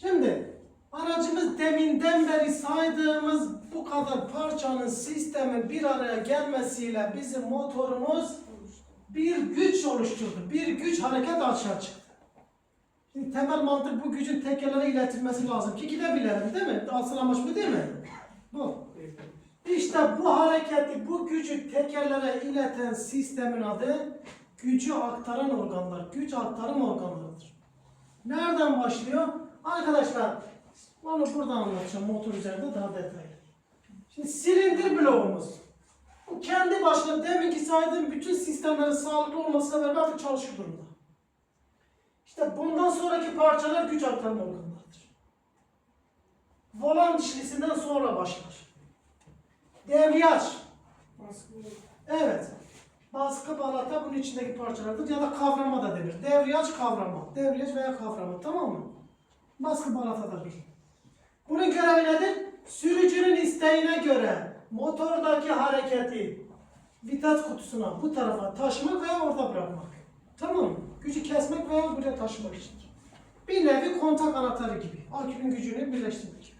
Şimdi aracımız deminden beri saydığımız bu kadar parçanın sistemin bir araya gelmesiyle bizim motorumuz bir güç oluşturdu. Bir güç hareket açığa çıktı. Şimdi temel mantık bu gücün tekerlere iletilmesi lazım ki gidebilelim değil mi? Asıl amaç bu değil mi? Bu. İşte bu hareketi, bu gücü tekerlere ileten sistemin adı gücü aktaran organlar, güç aktarım organlarıdır. Nereden başlıyor? Arkadaşlar, onu burada anlatacağım motor üzerinde daha detaylı. Şimdi silindir bloğumuz. Bu kendi başına deminki saydığım bütün sistemlerin sağlıklı olmasına beraber artık çalışır durumda. İşte bundan sonraki parçalar güç aktarma organlarıdır. Volan dişlisinden sonra başlar. Devriyaj. Evet. Baskı balata bunun içindeki parçalardır ya da kavrama da denir. Devriyaj kavrama. Devriyaj veya kavrama tamam mı? Baskı balata da bil. Bunun görevi nedir? Sürücünün isteğine göre motordaki hareketi vites kutusuna bu tarafa taşımak veya orada bırakmak. Tamam mı? Gücü kesmek veya buraya taşımak içindir. Bir nevi kontak anahtarı gibi. Akünün gücünü birleştirmek.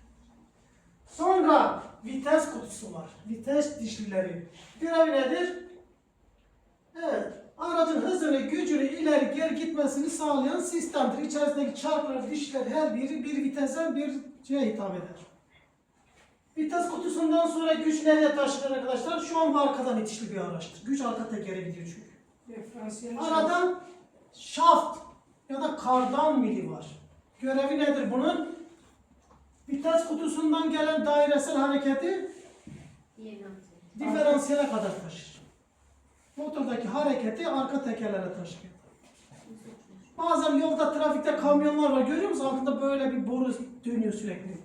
Sonra vites kutusu var. Vites dişlileri. Görevi nedir? Evet. Aracın hızını, gücünü ileri geri gitmesini sağlayan sistemdir. İçerisindeki çarklar, dişler her biri bir vitese bir şeye hitap eder. Vites kutusundan sonra güç nereye taşınır arkadaşlar? Şu an bu arkadan itişli bir araçtır. Güç arka tekere gidiyor çünkü. Arada şaft ya da kardan mili var. Görevi nedir bunun? Vites kutusundan gelen dairesel hareketi diferansiyele kadar taşır. Motordaki hareketi arka tekerlere taşıyor. Bazen yolda trafikte kamyonlar var görüyor musunuz? Altında böyle bir boru dönüyor sürekli.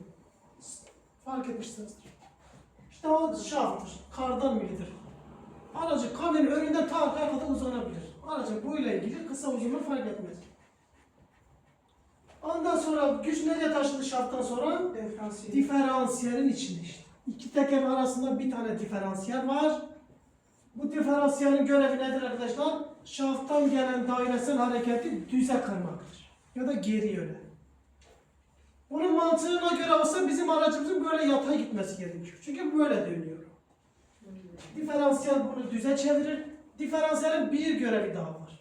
Fark etmişsinizdir. İşte o şafttır. Kardan milidir. Aracı kamyonun önünden ta arkaya kadar uzanabilir. Aracın boyuyla ilgili kısa uzunluğu fark etmez. Ondan sonra güç nereye taşıdı şafttan sonra? Diferansiyelin içinde işte. İki teker arasında bir tane diferansiyel var. Bu diferansiyelin görevi nedir arkadaşlar? Şafttan gelen dairesel hareketi düze kırmaktır. Ya da geri yöne. Bunun mantığına göre olsa bizim aracımızın böyle yatay gitmesi gerekiyor. Çünkü böyle dönüyor. Diferansiyel bunu düze çevirir. Diferansiyelin bir görevi daha var.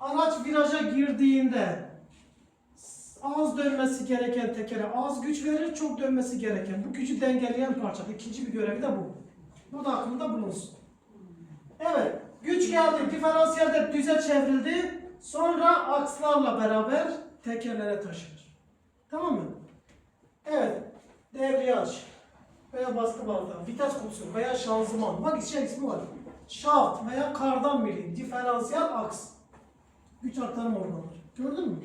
Araç viraja girdiğinde az dönmesi gereken tekere az güç verir, çok dönmesi gereken. Bu gücü dengeleyen parça. İkinci bir görevi de bu. Bu da aklında bulunsun. Evet, güç geldi, diferansiyelde düze çevrildi. Sonra akslarla beraber tekerlere taşınır. Tamam mı? Evet, devriyaj veya baskı balata, vites kutusu veya şanzıman. Bak şey ismi var. Şaft veya kardan mili, diferansiyel aks. Güç aktarım organları. Gördün mü?